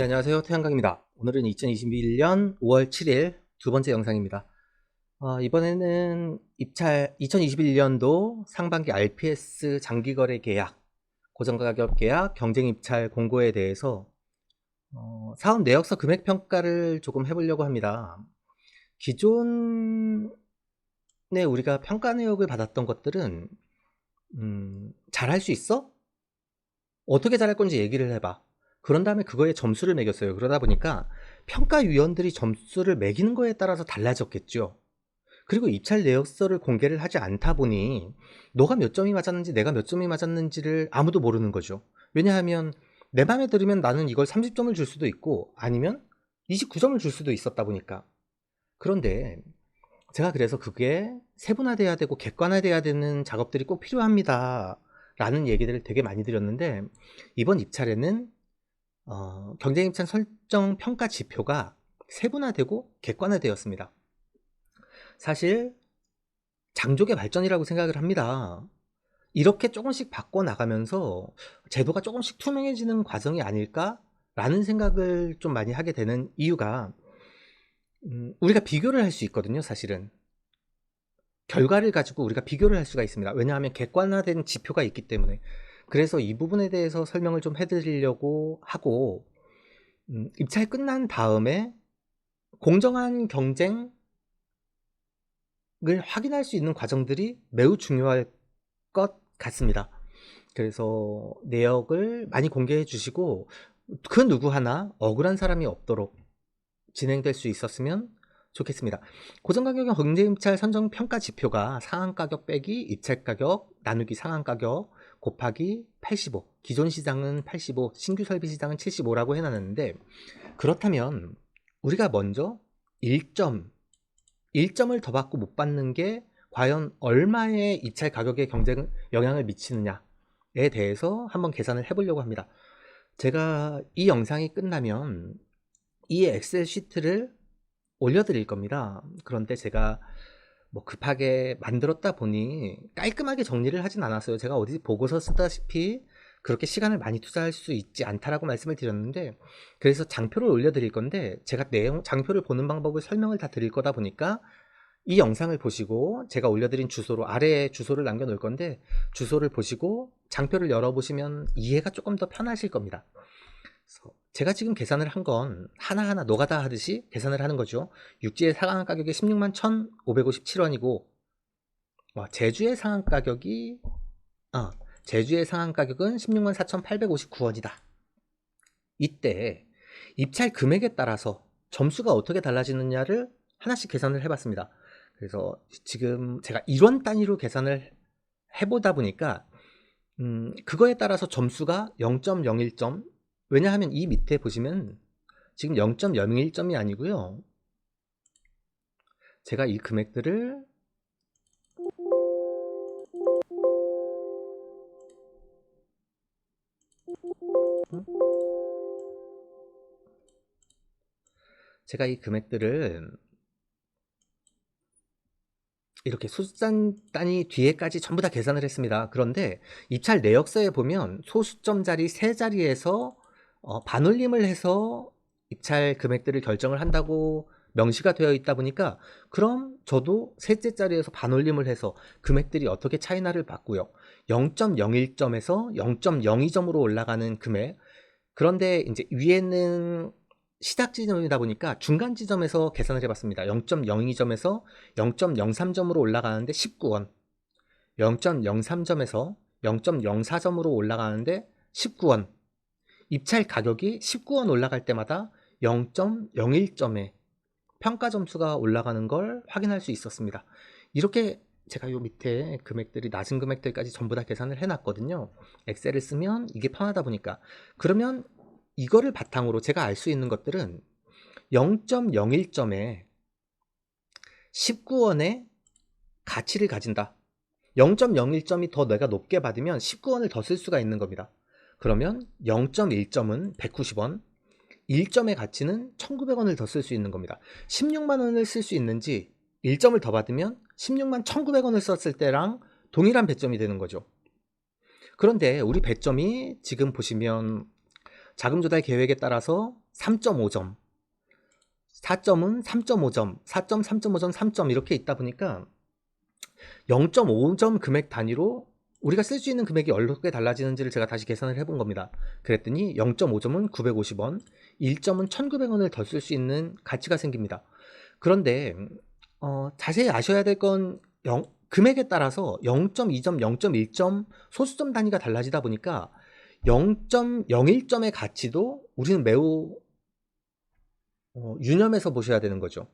네, 안녕하세요. 태양강입니다. 오늘은 2021년 5월 7일 두 번째 영상입니다. 어, 이번에는 입찰 2021년도 상반기 RPS 장기거래 계약, 고정가격 계약, 경쟁 입찰 공고에 대해서 어, 사업 내역서 금액 평가를 조금 해보려고 합니다. 기존에 우리가 평가 내역을 받았던 것들은 음, 잘할 수 있어? 어떻게 잘할 건지 얘기를 해봐. 그런 다음에 그거에 점수를 매겼어요. 그러다 보니까 평가위원들이 점수를 매기는 거에 따라서 달라졌겠죠. 그리고 입찰 내역서를 공개를 하지 않다 보니 너가 몇 점이 맞았는지 내가 몇 점이 맞았는지를 아무도 모르는 거죠. 왜냐하면 내 마음에 들으면 나는 이걸 30점을 줄 수도 있고 아니면 29점을 줄 수도 있었다 보니까 그런데 제가 그래서 그게 세분화돼야 되고 객관화돼야 되는 작업들이 꼭 필요합니다. 라는 얘기들을 되게 많이 드렸는데 이번 입찰에는 어, 경쟁 입찰 설정 평가 지표가 세분화되고 객관화되었습니다. 사실 장족의 발전이라고 생각을 합니다. 이렇게 조금씩 바꿔나가면서 제도가 조금씩 투명해지는 과정이 아닐까라는 생각을 좀 많이 하게 되는 이유가 음, 우리가 비교를 할 수 있거든요, 사실은. 결과를 가지고 우리가 비교를 할 수가 있습니다. 왜냐하면 객관화된 지표가 있기 때문에. 그래서 이 부분에 대해서 설명을 좀 해드리려고 하고, 음, 입찰 끝난 다음에 공정한 경쟁을 확인할 수 있는 과정들이 매우 중요할 것 같습니다. 그래서 내역을 많이 공개해 주시고, 그 누구 하나 억울한 사람이 없도록 진행될 수 있었으면 좋겠습니다. 고정가격의 경제입찰 선정 평가 지표가 상한가격 빼기 입찰가격 나누기 상한가격 곱하기 85 기존 시장은 85 신규 설비 시장은 75라고 해놨는데 그렇다면 우리가 먼저 1점 1점을 더 받고 못 받는 게 과연 얼마의 입찰 가격에 경쟁 영향을 미치느냐에 대해서 한번 계산을 해보려고 합니다. 제가 이 영상이 끝나면 이 엑셀 시트를 올려드릴 겁니다. 그런데 제가 뭐 급하게 만들었다 보니 깔끔하게 정리를 하진 않았어요. 제가 어디 보고서 쓰다시피 그렇게 시간을 많이 투자할 수 있지 않다라고 말씀을 드렸는데 그래서 장표를 올려드릴 건데 제가 내용 장표를 보는 방법을 설명을 다 드릴 거다 보니까 이 영상을 보시고 제가 올려드린 주소로 아래에 주소를 남겨놓을 건데 주소를 보시고 장표를 열어보시면 이해가 조금 더 편하실 겁니다. 제가 지금 계산을 한 건 하나하나 노가다 하듯이 계산을 하는 거죠. 육지의 상한 가격이 16만 1,557원이고 와, 제주의 상한 가격이 아, 제주의 상한 가격은 16만 4,859원이다. 이때 입찰 금액에 따라서 점수가 어떻게 달라지느냐를 하나씩 계산을 해봤습니다. 그래서 지금 제가 1원 단위로 계산을 해보다 보니까 음, 그거에 따라서 점수가 0.01점 왜냐하면 이 밑에 보시면 지금 0.01점이 아니고요. 제가 이 금액들을 제가 이 금액들을 이렇게 소수점 단위 뒤에까지 전부 다 계산을 했습니다. 그런데 입찰 내역서에 보면 소수점 자리 세 자리에서 어, 반올림을 해서 입찰 금액들을 결정을 한다고 명시가 되어 있다 보니까 그럼 저도 셋째 자리에서 반올림을 해서 금액들이 어떻게 차이나를 봤고요. 0.01점에서 0.02점으로 올라가는 금액. 그런데 이제 위에는 시작 지점이다 보니까 중간 지점에서 계산을 해봤습니다. 0.02점에서 0.03점으로 올라가는데 19원. 0.03점에서 0.04점으로 올라가는데 19원. 입찰 가격이 19원 올라갈 때마다 0.01점의 평가 점수가 올라가는 걸 확인할 수 있었습니다. 이렇게 제가 요 밑에 금액들이 낮은 금액들까지 전부 다 계산을 해놨거든요. 엑셀을 쓰면 이게 편하다 보니까. 그러면 이거를 바탕으로 제가 알 수 있는 것들은 0.01점에 19원의 가치를 가진다. 0.01점이 더 내가 높게 받으면 19원을 더 쓸 수가 있는 겁니다. 그러면 0.1점은 190원, 1점의 가치는 1,900원을 더 쓸 수 있는 겁니다. 16만 원을 쓸 수 있는지 1점을 더 받으면 16만 1,900원을 썼을 때랑 동일한 배점이 되는 거죠. 그런데 우리 배점이 지금 보시면 자금 조달 계획에 따라서 3.5점, 4점은 3.5점, 4점, 3.5점, 3점 이렇게 있다 보니까 0.5점 금액 단위로 우리가 쓸 수 있는 금액이 어떻게 달라지는지를 제가 다시 계산을 해본 겁니다. 그랬더니 0.5점은 950원, 1점은 1,900원을 더 쓸 수 있는 가치가 생깁니다. 그런데 어, 자세히 아셔야 될 건 금액에 따라서 0.2점, 0.1점 소수점 단위가 달라지다 보니까 0.01점의 가치도 우리는 매우 어, 유념해서 보셔야 되는 거죠.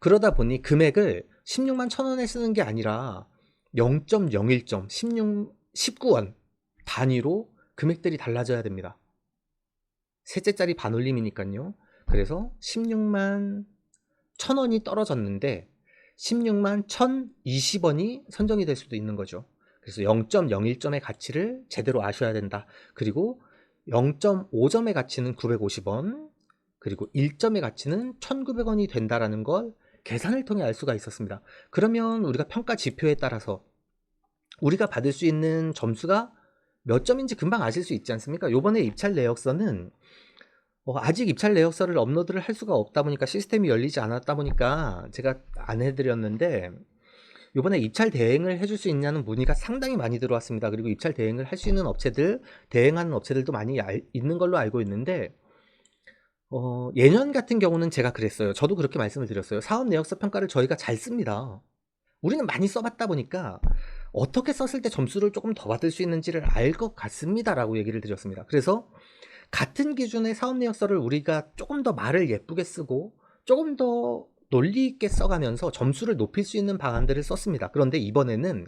그러다 보니 금액을 16만 1천원에 쓰는 게 아니라 0.01점, 16, 19원 단위로 금액들이 달라져야 됩니다. 셋째짜리 반올림이니까요. 그래서 16만 1천원이 떨어졌는데 16만 1,020원이 선정이 될 수도 있는 거죠. 그래서 0.01점의 가치를 제대로 아셔야 된다. 그리고 0.5점의 가치는 950원, 그리고 1점의 가치는 1,900원이 된다라는 걸 계산을 통해 알 수가 있었습니다. 그러면 우리가 평가 지표에 따라서 우리가 받을 수 있는 점수가 몇 점인지 금방 아실 수 있지 않습니까? 요번에 입찰 내역서는 어, 아직 입찰 내역서를 업로드를 할 수가 없다 보니까 시스템이 열리지 않았다 보니까 제가 안 해드렸는데 요번에 입찰 대행을 해줄 수 있냐는 문의가 상당히 많이 들어왔습니다. 그리고 입찰 대행을 할 수 있는 업체들, 대행하는 업체들도 많이 알, 있는 걸로 알고 있는데 어, 예년 같은 경우는 제가 그랬어요. 저도 그렇게 말씀을 드렸어요. 사업 내역서 평가를 저희가 잘 씁니다. 우리는 많이 써봤다 보니까 어떻게 썼을 때 점수를 조금 더 받을 수 있는지를 알 것 같습니다라고 얘기를 드렸습니다. 그래서 같은 기준의 사업 내역서를 우리가 조금 더 말을 예쁘게 쓰고 조금 더 논리 있게 써가면서 점수를 높일 수 있는 방안들을 썼습니다. 그런데 이번에는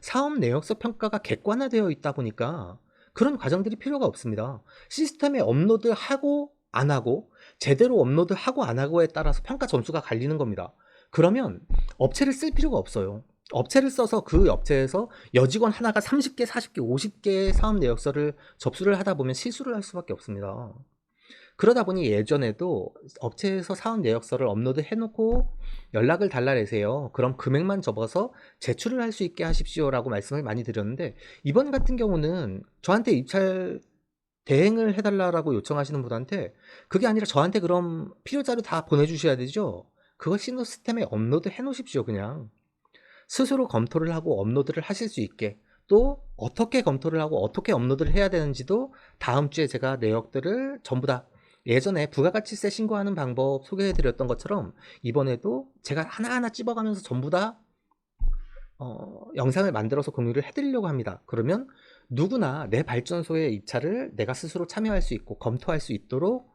사업 내역서 평가가 객관화되어 있다 보니까 그런 과정들이 필요가 없습니다. 시스템에 업로드하고 안 하고 제대로 업로드하고 안 하고에 따라서 평가 점수가 갈리는 겁니다. 그러면 업체를 쓸 필요가 없어요. 업체를 써서 그 업체에서 여직원 하나가 30개, 40개, 50개의 사업 내역서를 접수를 하다 보면 실수를 할 수밖에 없습니다. 그러다 보니 예전에도 업체에서 사업 내역서를 업로드 해놓고 연락을 달라내세요. 그럼 금액만 접어서 제출을 할 수 있게 하십시오라고 말씀을 많이 드렸는데 이번 같은 경우는 저한테 입찰 대행을 해달라고 요청하시는 분한테 그게 아니라 저한테 그럼 필요 자료 다 보내주셔야 되죠. 그거 시스템에 업로드 해 놓으십시오 그냥. 스스로 검토를 하고 업로드를 하실 수 있게 또 어떻게 검토를 하고 어떻게 업로드를 해야 되는지도 다음 주에 제가 내역들을 전부 다 예전에 부가가치세 신고하는 방법 소개해드렸던 것처럼 이번에도 제가 하나하나 찝어가면서 전부 다 어, 영상을 만들어서 공유를 해드리려고 합니다. 그러면 누구나 내 발전소의 입찰을 내가 스스로 참여할 수 있고 검토할 수 있도록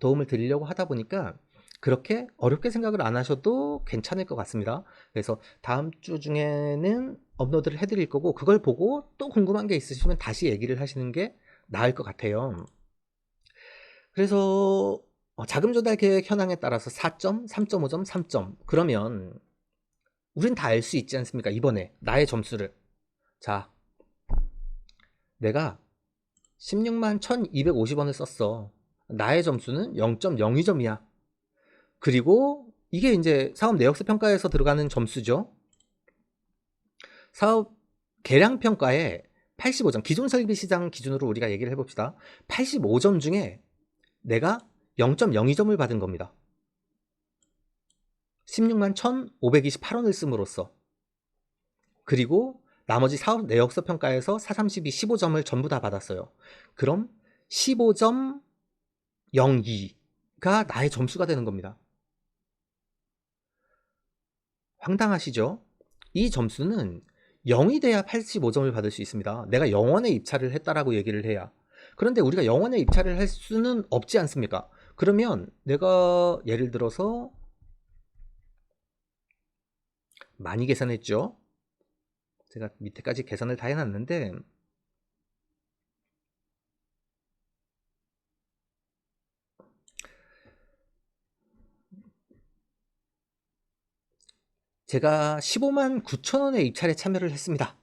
도움을 드리려고 하다 보니까 그렇게 어렵게 생각을 안 하셔도 괜찮을 것 같습니다. 그래서 다음 주 중에는 업로드를 해드릴 거고 그걸 보고 또 궁금한 게 있으시면 다시 얘기를 하시는 게 나을 것 같아요. 그래서 어, 자금 조달 계획 현황에 따라서 4점, 3.5점, 3점 그러면 우린 다 알 수 있지 않습니까? 이번에 나의 점수를 자 내가 16만 1250원을 썼어. 나의 점수는 0.02점이야. 그리고 이게 이제 사업 내역서 평가에서 들어가는 점수죠. 사업 계량 평가에 85점, 기존 설비 시장 기준으로 우리가 얘기를 해봅시다. 85점 중에 내가 0.02점을 받은 겁니다. 16만 1,528원을 씀으로써. 그리고 나머지 사업 내역서 평가에서 432 15점을 전부 다 받았어요. 그럼 15점 02가 나의 점수가 되는 겁니다. 황당하시죠? 이 점수는 0이 돼야 85점을 받을 수 있습니다. 내가 영원에 입찰을 했다라고 얘기를 해야. 그런데 우리가 영원에 입찰을 할 수는 없지 않습니까? 그러면 내가 예를 들어서 많이 계산했죠? 제가 밑에까지 계산을 다 해놨는데 제가 15만 9천원의 입찰에 참여를 했습니다.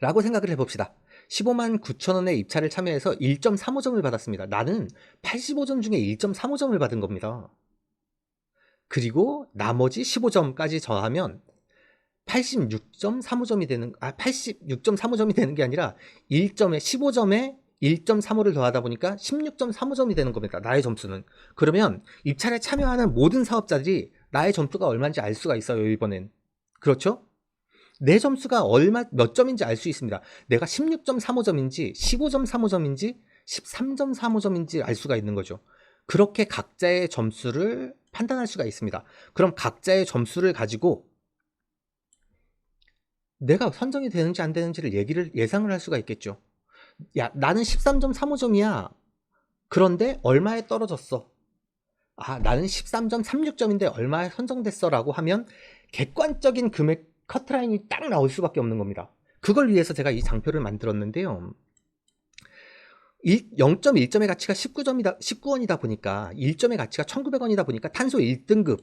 라고 생각을 해봅시다. 15만 9천원의 입찰을 참여해서 1.35점을 받았습니다. 나는 85점 중에 1.35점을 받은 겁니다. 그리고 나머지 15점까지 더하면 86.35점이 되는 아 86.35점이 되는 게 아니라 1점에 15점에 1.35를 더하다 보니까 16.35점이 되는 겁니다. 나의 점수는. 그러면 입찰에 참여하는 모든 사업자들이 나의 점수가 얼마인지 알 수가 있어요, 이번엔. 그렇죠? 내 점수가 얼마, 몇 점인지 알 수 있습니다. 내가 16.35점인지, 15.35점인지, 13.35점인지 알 수가 있는 거죠. 그렇게 각자의 점수를 판단할 수가 있습니다. 그럼 각자의 점수를 가지고 내가 선정이 되는지 안 되는지를 얘기를 예상을 할 수가 있겠죠. 야, 나는 13.35점이야. 그런데 얼마에 떨어졌어? 아, 나는 13.36점인데 얼마에 선정됐어? 라고 하면 객관적인 금액 커트라인이 딱 나올 수밖에 없는 겁니다. 그걸 위해서 제가 이 장표를 만들었는데요. 0.1점의 가치가 19점이다, 19원이다 보니까 1점의 가치가 1,900원이다 보니까 탄소 1등급에서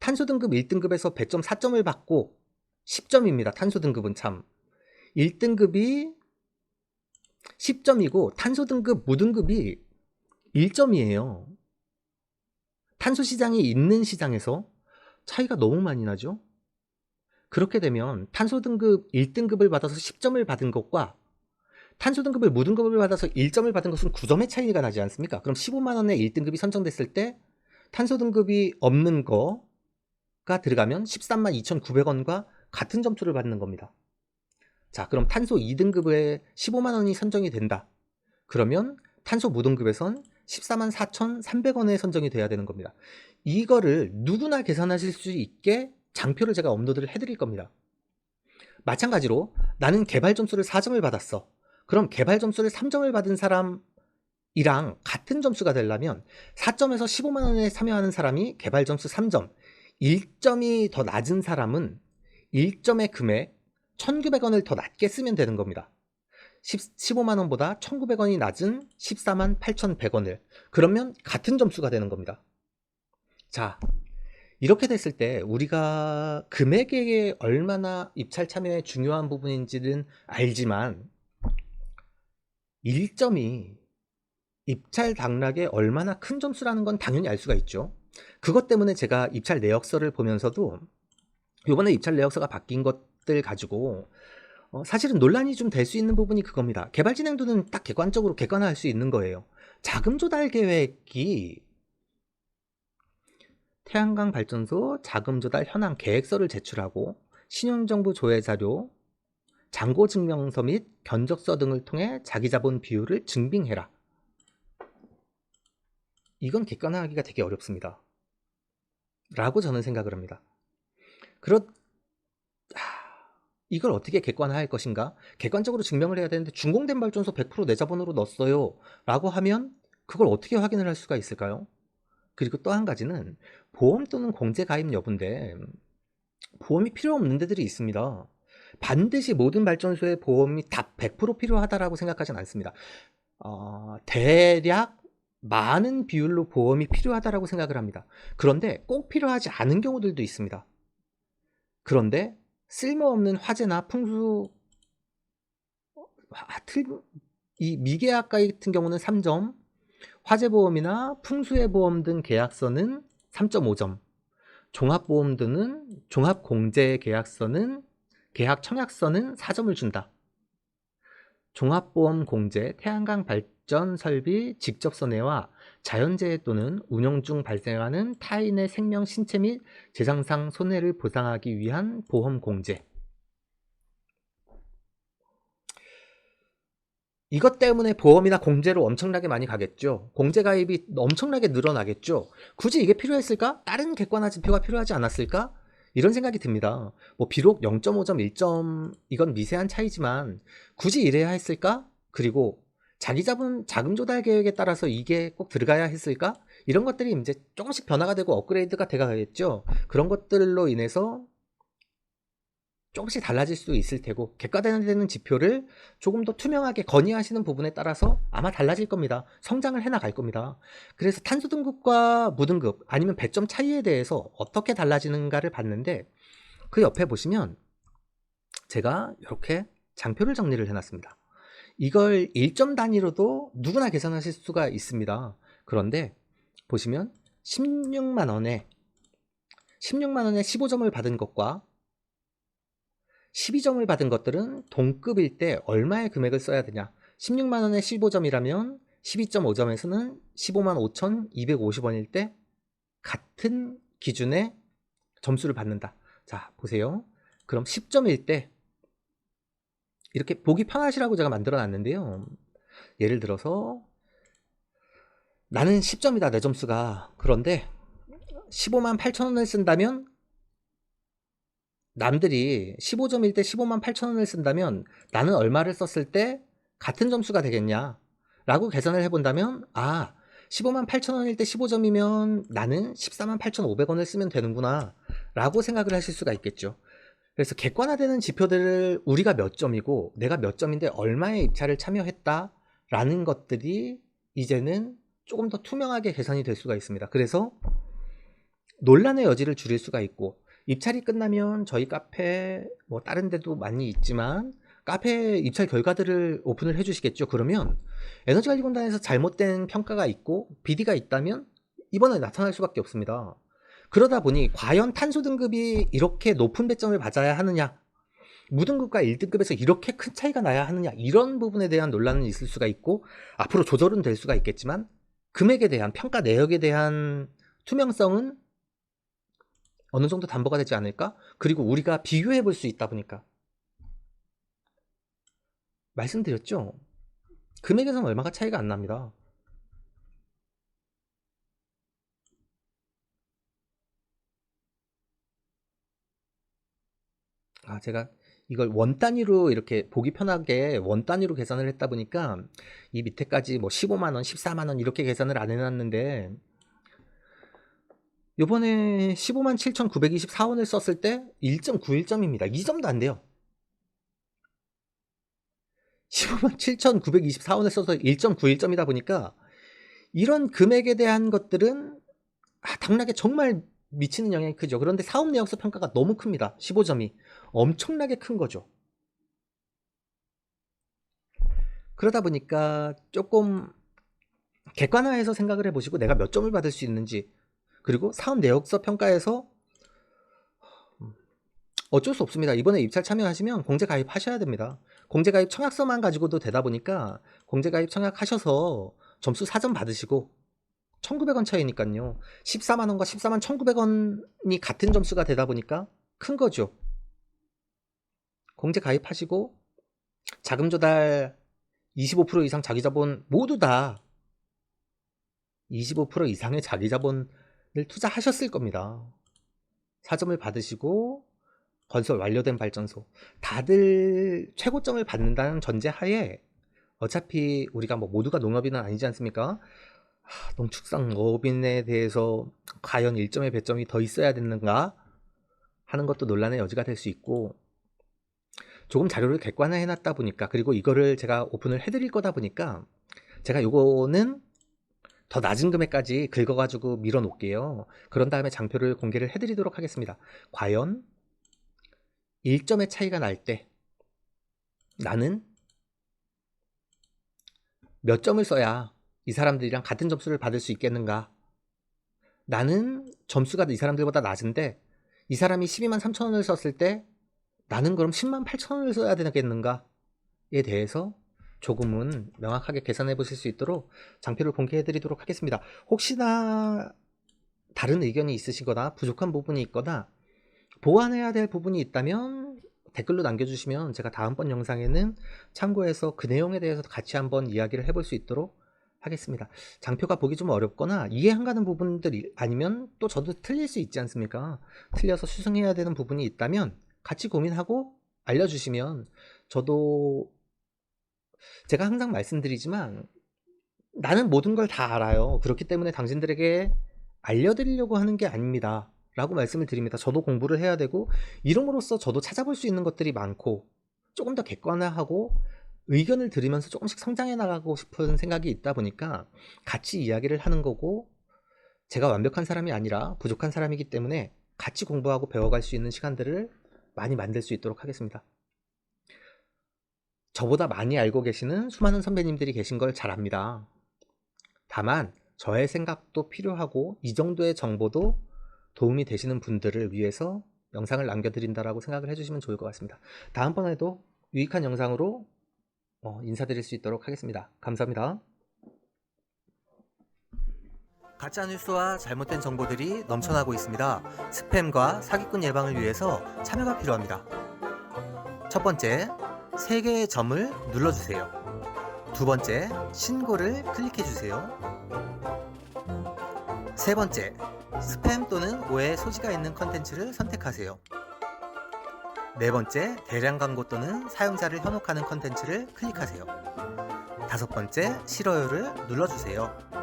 탄소 등급 1등급에서 100.4점을 받고 10점입니다. 탄소 등급은 참. 1등급이 10점이고 탄소 등급 무등급이 1점이에요. 탄소 시장이 있는 시장에서 차이가 너무 많이 나죠? 그렇게 되면 탄소 등급 1등급을 받아서 10점을 받은 것과 탄소 등급을 무등급을 받아서 1점을 받은 것은 9점의 차이가 나지 않습니까? 그럼 15만 원의 1등급이 선정됐을 때 탄소 등급이 없는 거 가 들어가면 13만 2,900원과 같은 점수를 받는 겁니다. 자, 그럼 탄소 2등급에 15만 원이 선정이 된다. 그러면 탄소 무등급에선 14만 4,300원에 선정이 돼야 되는 겁니다. 이거를 누구나 계산하실 수 있게 장표를 제가 업로드를 해드릴 겁니다. 마찬가지로 나는 개발 점수를 4점을 받았어. 그럼 개발 점수를 3점을 받은 사람이랑 같은 점수가 되려면 4점에서 15만 원에 참여하는 사람이 개발 점수 3점, 1점이 더 낮은 사람은 1점의 금액 1,900원을 더 낮게 쓰면 되는 겁니다. 15만 원보다 1,900원이 낮은 14만 8,100원을 그러면 같은 점수가 되는 겁니다. 자, 이렇게 됐을 때 우리가 금액에 얼마나 입찰 참여에 중요한 부분인지는 알지만 1점이 입찰 당락에 얼마나 큰 점수라는 건 당연히 알 수가 있죠. 그것 때문에 제가 입찰 내역서를 보면서도 이번에 입찰 내역서가 바뀐 것들 가지고 어, 사실은 논란이 좀 될 수 있는 부분이 그겁니다. 개발 진행도는 딱 객관적으로 객관화할 수 있는 거예요. 자금 조달 계획이 태양광 발전소 자금 조달 현황 계획서를 제출하고 신용정보 조회 자료, 잔고 증명서 및 견적서 등을 통해 자기 자본 비율을 증빙해라. 이건 객관화하기가 되게 어렵습니다. 라고 저는 생각을 합니다. 그렇 이걸 어떻게 객관화할 것인가? 객관적으로 증명을 해야 되는데 준공된 발전소 100%내 자본으로 넣었어요. 라고 하면 그걸 어떻게 확인을 할 수가 있을까요? 그리고 또 한 가지는 보험 또는 공제 가입 여부인데 보험이 필요 없는 데들이 있습니다. 반드시 모든 발전소에 보험이 다 100% 필요하다라고 생각하진 않습니다. 어, 대략 많은 비율로 보험이 필요하다라고 생각을 합니다. 그런데 꼭 필요하지 않은 경우들도 있습니다. 그런데 쓸모없는 화재나 풍수 이 미계약 같은 경우는 3점, 화재보험이나 풍수해 보험 등 계약서는 3.5점, 종합보험 등은 종합공제 계약서는 계약 청약서는 4점을 준다. 종합보험 공제, 태양광 발전 설비 직접 손해와 자연재해 또는 운영 중 발생하는 타인의 생명, 신체 및 재산상 손해를 보상하기 위한 보험 공제. 이것 때문에 보험이나 공제로 엄청나게 많이 가겠죠. 공제 가입이 엄청나게 늘어나겠죠. 굳이 이게 필요했을까? 다른 객관화 지표가 필요하지 않았을까? 이런 생각이 듭니다. 뭐 비록 0.5점, 1점 이건 미세한 차이지만 굳이 이래야 했을까? 그리고 자기 자본 자금 조달 계획에 따라서 이게 꼭 들어가야 했을까? 이런 것들이 이제 조금씩 변화가 되고 업그레이드가 돼가겠죠. 그런 것들로 인해서 조금씩 달라질 수도 있을 테고 객관화되는 지표를 조금 더 투명하게 건의하시는 부분에 따라서 아마 달라질 겁니다. 성장을 해나갈 겁니다. 그래서 탄소 등급과 무등급 아니면 배점 차이에 대해서 어떻게 달라지는가를 봤는데 그 옆에 보시면 제가 이렇게 장표를 정리를 해놨습니다. 이걸 1점 단위로도 누구나 계산하실 수가 있습니다. 그런데 보시면 16만 원에 16만 원에 15점을 받은 것과 12점을 받은 것들은 동급일 때 얼마의 금액을 써야 되냐? 16만 원에 15점이라면 12.5점에서는 15만 5,250원일 때 같은 기준의 점수를 받는다. 자, 보세요. 그럼 10점일 때 이렇게 보기 편하시라고 제가 만들어 놨는데요. 예를 들어서 나는 10점이다 내 점수가 그런데 15만 8천 원을 쓴다면 남들이 15점일 때 15만 8천 원을 쓴다면 나는 얼마를 썼을 때 같은 점수가 되겠냐 라고 계산을 해본다면 아 15만 8천 원일 때 15점이면 나는 14만 8천 5백 원을 쓰면 되는구나 라고 생각을 하실 수가 있겠죠 그래서 객관화되는 지표들을 우리가 몇 점이고 내가 몇 점인데 얼마의 입찰을 참여했다 라는 것들이 이제는 조금 더 투명하게 계산이 될 수가 있습니다. 그래서 논란의 여지를 줄일 수가 있고 입찰이 끝나면 저희 카페 뭐 다른 데도 많이 있지만 카페 입찰 결과들을 오픈을 해주시겠죠. 그러면 에너지관리공단에서 잘못된 평가가 있고 비리가 있다면 이번에 나타날 수밖에 없습니다. 그러다 보니 과연 탄소 등급이 이렇게 높은 배점을 받아야 하느냐 무등급과 1등급에서 이렇게 큰 차이가 나야 하느냐 이런 부분에 대한 논란은 있을 수가 있고 앞으로 조절은 될 수가 있겠지만 금액에 대한 평가 내역에 대한 투명성은 어느 정도 담보가 되지 않을까? 그리고 우리가 비교해 볼 수 있다 보니까 말씀드렸죠? 금액에서는 얼마가 차이가 안 납니다. 아, 제가 이걸 원 단위로 이렇게 보기 편하게 원 단위로 계산을 했다 보니까 이 밑에까지 뭐 15만 원, 14만 원 이렇게 계산을 안 해놨는데 요번에 15만 7,924원을 썼을 때 1.91점입니다. 2점도 안 돼요. 15만 7,924원을 써서 1.91점이다 보니까 이런 금액에 대한 것들은 아, 당락에 정말 미치는 영향이 크죠. 그런데 사업 내역서 평가가 너무 큽니다. 15점이. 엄청나게 큰 거죠. 그러다 보니까 조금 객관화해서 생각을 해보시고 내가 몇 점을 받을 수 있는지 그리고 사업 내역서 평가에서 어쩔 수 없습니다. 이번에 입찰 참여하시면 공제 가입하셔야 됩니다. 공제 가입 청약서만 가지고도 되다 보니까 공제 가입 청약하셔서 점수 4점 받으시고 1900원 차이니까요. 14만원과 14만 1900원이 같은 점수가 되다 보니까 큰 거죠. 공제 가입하시고 자금 조달 25% 이상 자기 자본 모두 다 25% 이상의 자기 자본을 투자하셨을 겁니다. 사점을 받으시고 건설 완료된 발전소 다들 최고점을 받는다는 전제하에 어차피 우리가 뭐 모두가 농업인은 아니지 않습니까? 농축산업인에 대해서 과연 일점의 배점이 더 있어야 되는가 하는 것도 논란의 여지가 될 수 있고 조금 자료를 객관화해 놨다 보니까 그리고 이거를 제가 오픈을 해드릴 거다 보니까 제가 요거는 더 낮은 금액까지 긁어가지고 밀어 놓을게요. 그런 다음에 장표를 공개를 해드리도록 하겠습니다. 과연 1점의 차이가 날 때 나는 몇 점을 써야 이 사람들이랑 같은 점수를 받을 수 있겠는가? 나는 점수가 이 사람들보다 낮은데 이 사람이 12만 3천 원을 썼을 때 나는 그럼 10만 8천 원을 써야 되겠는가에 대해서 조금은 명확하게 계산해 보실 수 있도록 장표를 공개해 드리도록 하겠습니다. 혹시나 다른 의견이 있으시거나 부족한 부분이 있거나 보완해야 될 부분이 있다면 댓글로 남겨주시면 제가 다음번 영상에는 참고해서 그 내용에 대해서 같이 한번 이야기를 해볼 수 있도록 하겠습니다. 장표가 보기 좀 어렵거나 이해 안 가는 부분들이 아니면 또 저도 틀릴 수 있지 않습니까? 틀려서 수정해야 되는 부분이 있다면 같이 고민하고 알려주시면 저도 제가 항상 말씀드리지만 나는 모든 걸 다 알아요. 그렇기 때문에 당신들에게 알려드리려고 하는 게 아닙니다. 라고 말씀을 드립니다. 저도 공부를 해야 되고 이름으로써 저도 찾아볼 수 있는 것들이 많고 조금 더 객관화하고 의견을 들으면서 조금씩 성장해 나가고 싶은 생각이 있다 보니까 같이 이야기를 하는 거고 제가 완벽한 사람이 아니라 부족한 사람이기 때문에 같이 공부하고 배워갈 수 있는 시간들을 많이 만들 수 있도록 하겠습니다. 저보다 많이 알고 계시는 수많은 선배님들이 계신 걸 잘 압니다. 다만 저의 생각도 필요하고 이 정도의 정보도 도움이 되시는 분들을 위해서 영상을 남겨드린다라고 생각을 해주시면 좋을 것 같습니다. 다음번에도 유익한 영상으로 어, 인사드릴 수 있도록 하겠습니다. 감사합니다. 가짜 뉴스와 잘못된 정보들이 넘쳐나고 있습니다. 스팸과 사기꾼 예방을 위해서 참여가 필요합니다. 첫 번째, 세 개의 점을 눌러주세요. 두 번째, 신고를 클릭해주세요. 세 번째, 스팸 또는 오해 소지가 있는 컨텐츠를 선택하세요. 네 번째, 대량 광고 또는 사용자를 현혹하는 컨텐츠를 클릭하세요. 다섯 번째, 싫어요를 눌러주세요.